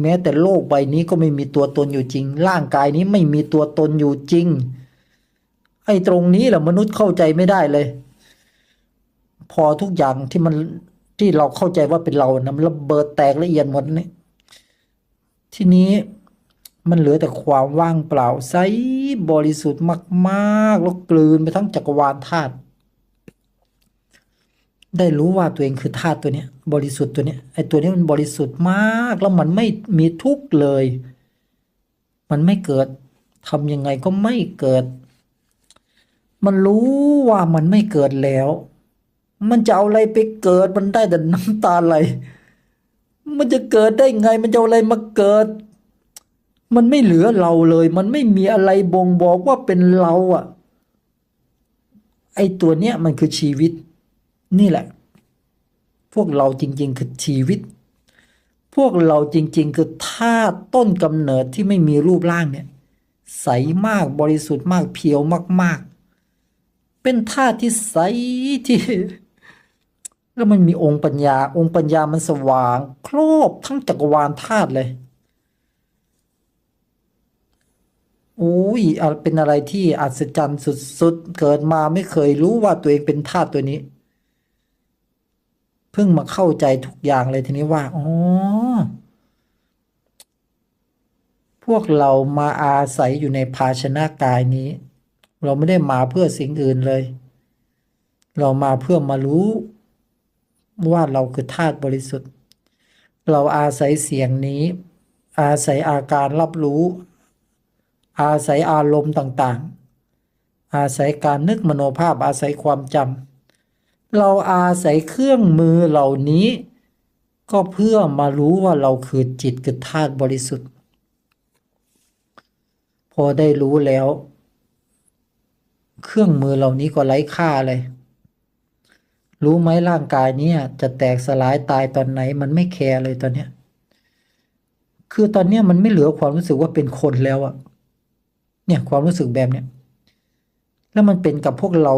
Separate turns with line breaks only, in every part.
แม้แต่โลกใบนี้ก็ไม่มีตัวตนอยู่จริง ร่างกายนี้ไม่มีตัวตนอยู่จริง ไอ้ตรงนี้แหละมนุษย์เข้าใจไม่ได้เลย พอทุกอย่างที่มันที่เราเข้าใจว่าเป็นเรานะมันระเบิดแตกละเอียดหมดนี่ทีนี้มันเหลือแต่ความว่างเปล่าใสบริสุทธิ์มาก ๆ แล้วกลืนไปทั้งจักรวาลธาตุ ได้รู้ว่าตัวเองคือธาตุตัวเนี้ย บริสุทธิ์ตัวเนี้ยไอ้ตัวนี้มันบริสุทธิ์มาก แล้วมันไม่มีทุกข์เลย มันไม่เกิดทำยังไงก็ไม่เกิด มันรู้ว่ามันไม่เกิดแล้ว มันจะเอาอะไรไปเกิดมันได้แต่น้ำตาไหลมันจะเกิดได้ไง มันจะเอาอะไรมาเกิด มันไม่เหลือเราเลย มันไม่มีอะไรบ่งบอกว่าเป็นเราอะ ไอตัวเนี้ยมันคือชีวิต นี่แหละ พวกเราจริง ๆ คือชีวิต พวกเราจริง ๆ คือธาตุต้นกำเนิดที่ไม่มีรูปร่างเนี่ย ใสมากบริสุทธิ์มากเพียวมาก ๆ เป็นธาตุที่ใสที่แล้วมันมีองค์ปัญญา องค์ปัญญามันสว่าง ครอบทั้งจักรวาลธาตุเลยอุ้ยอะเป็นอะไรที่อัศจรรย์สุดๆ เกิดมาไม่เคยรู้ว่าตัวเองเป็นธาตุตัวนี้ เพิ่งมาเข้าใจทุกอย่างเลยทีนี้ว่าอ๋อพวกเรามาอาศัยอยู่ในภาชนะกายนี้ เราไม่ได้มาเพื่อสิ่งอื่นเลย เรามาเพื่อมารู้ว่าเราคือธาตุบริสุทธิ์ เราอาศัยเสียงนี้ อาศัยอาการรับรู้ อาศัยอารมณ์ต่างๆ อาศัยการนึกมโนภาพอาศัยความจำ เราอาศัยเครื่องมือเหล่านี้ ก็เพื่อมารู้ว่าเราคือจิตคือธาตุบริสุทธิ์ พอได้รู้แล้ว เครื่องมือเหล่านี้ก็ไร้ค่าเลย รู้ไหมร่างกายเนี้จะแตกสลายตายตอนไหน มันไม่แคร์เลยตอนเนี้ยคือตอนเนี้ยมันไม่เหลือความรู้สึกว่าเป็นคนแล้วอะเนี่ยความรู้สึกแบบเนี้ยแล้วมันเป็นกับพวกเรา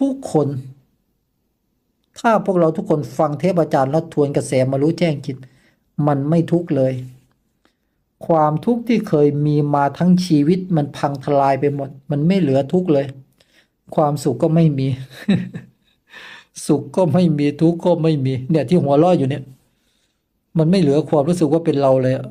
ทุกคน ถ้าพวกเราทุกคนฟังเทพอาจารย์แล้วทวนกระแสมารู้แจ้งจิต มันไม่ทุกข์เลย ความทุกข์ที่เคยมีมาทั้งชีวิตมันพังทลายไปหมด มันไม่เหลือทุกข์เลย ความสุขก็ไม่มี สุขก็ไม่มีทุกข์ก็ไม่มี เนี่ยที่หัวเราะอยู่เนี่ย มันไม่เหลือความรู้สึกว่าเป็นเราเลยอะ